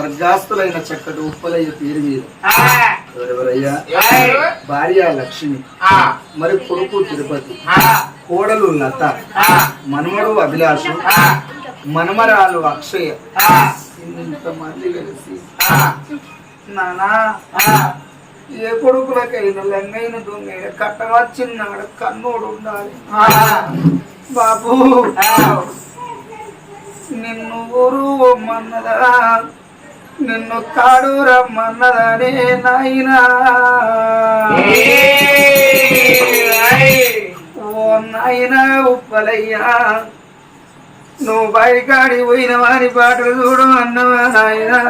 స్వర్గాస్తులైన చక్కటి ఉప్పలయ్య పేరు మీద. ఎవరెవరయ్యా? భార్య లక్ష్మి మరి కొడుకు తిరుపతి కోడలు లత మనమడు అభిలాషు మనమరాలు అక్షయ. ఇంతమంది కలిసి. నానా ఏ కొడుకులకైనా లంగైన దొంగైన కట్టవచ్చిన్నాడు కన్నోడు ఉండాలి. బాబు నిన్ను ఊరు మన్నదా? నిన్ను కాడు రమ్మన్నదనే నాయనా. ఓ నాయనా ఉప్పలయ్యా. నువ్వు బయకాడి పోయిన వారి పాటలు చూడు అన్నవా నాయనా.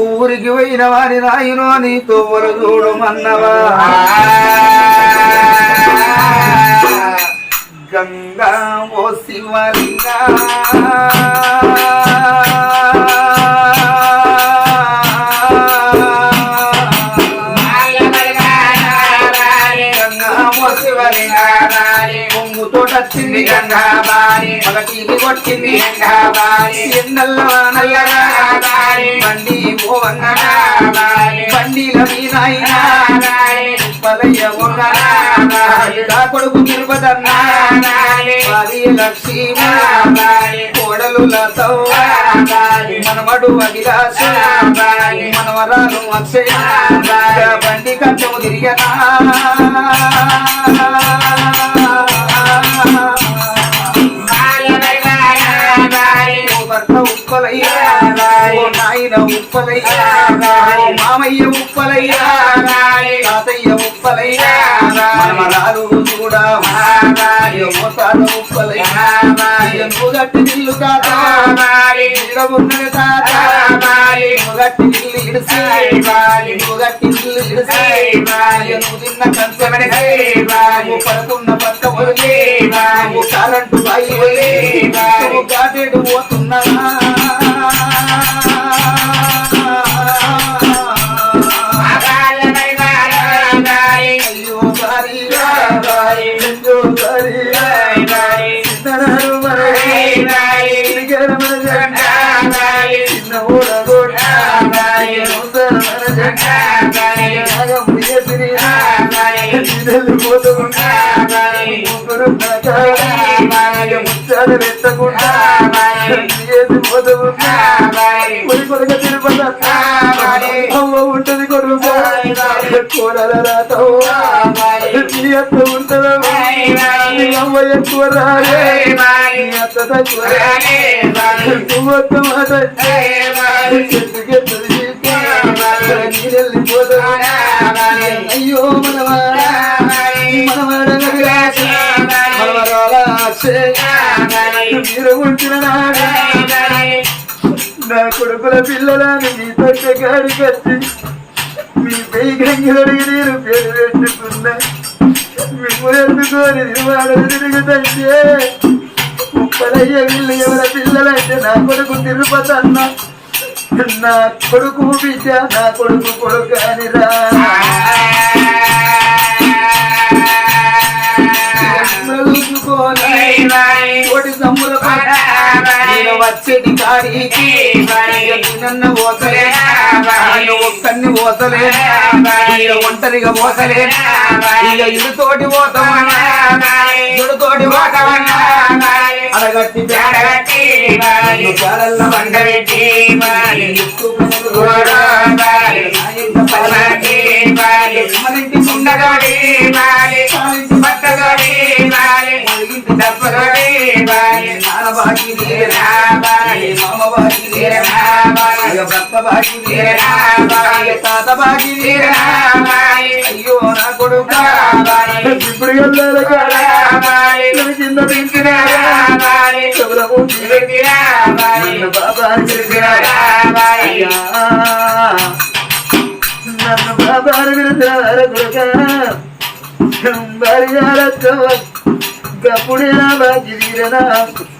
ఊరికి పోయిన వారి నాయనో నీ తోవలు చూడు అన్నవా. గంగా ఓ శివలింగా. తోటొచ్చింది గంధాబారి బారి మగటీని కొట్టింది గంగా బారి ఎండల్ల బండి ఓ బండిల మీనాయినా పలయ్య ఉన్ననా నా కొడుకు తిరుపతన్నా భార్య లక్ష్మీ కోడలు లతవ్వ మనమడు అభిలాష మనవరాలు అక్షయ బండి కట్టము తిరిగనా ఓ నాయన ఉప్పలయ్యా మామయ్య ఉప్పలయ్యా తాతయ్య ఉప్పలయ్యా మనమరాలు కూడా మోసాలు ఉప్పలయ్యా నువ్వుగట్టి నిల్లు తాత ఇక్కడ ఉన్నది నువ్వుగట్టి నిల్లు ఇడిసి నువ్వుగట్టి నిల్లు ఇడిసి నువ్వు తిన్న కంచెమడిసి నువ్వు పడుకున్న పక్క వదిలి కాలంటు బాయి వదిలి నువ్వు గాటేడు పోతున్నా అయ్యో భారీ భారీ అయ్యో భారీ చిన్ననాడు మరి చిన్నగడ మన జంట చిన్న ఊర గోడ నూతన మన జంట నాగం ప్రియసిరి నిధులు పోతున్నా ముగ్గురు ముచ్చాలు ఎత్తకుండా చేసి పోతున్నా కొడి కొడుక తిరుపతి అవ్వ ఉంటది కొడుకు కూరల నీ అత్త ఉంటదమ్మా నీ అమ్మ ఎక్కువ రాలే అత్త తక్కువ నువ్వు మాట చెట్టుకి నీళ్ళిపోతున్నా అయ్యో మనవాడా మీరు ఉంచిన నాడు. నా కొడుకుల పిల్లలని మీ పక్క గాడి కట్టి మీ పెయి గంగిలడిగి నేను పేరు పెట్టుకున్నా మిమ్మల్ని తిరుగుతంటే ముప్పలయ్య వీళ్ళు ఎవరి పిల్లలంటే నా కొడుకు తిరుపతి అన్న నా కొడుకు బిడ్డ నా కొడుకు కొడుకు అని ఇక ఒంటరిగా ఓసలే ఇక ఇడుతోటి పోతామన్నా ఇడుతోటి పోతామన్నా అడగట్టి పేడగట్టి పేడల్ల వండబెట్టి నాన్న బాకి మామ బాకి భర్త బాకి తాత బాకి అయ్యో నా కొడుకు ఇప్పుడు కింద తింటున్నా చెవులకు నన్ను బాబా అయ్యా నన్ను బాబా భార్యాలతో గప్పుడే నా బాకి తీరనా కూడలాలతో నా ఎక్కువ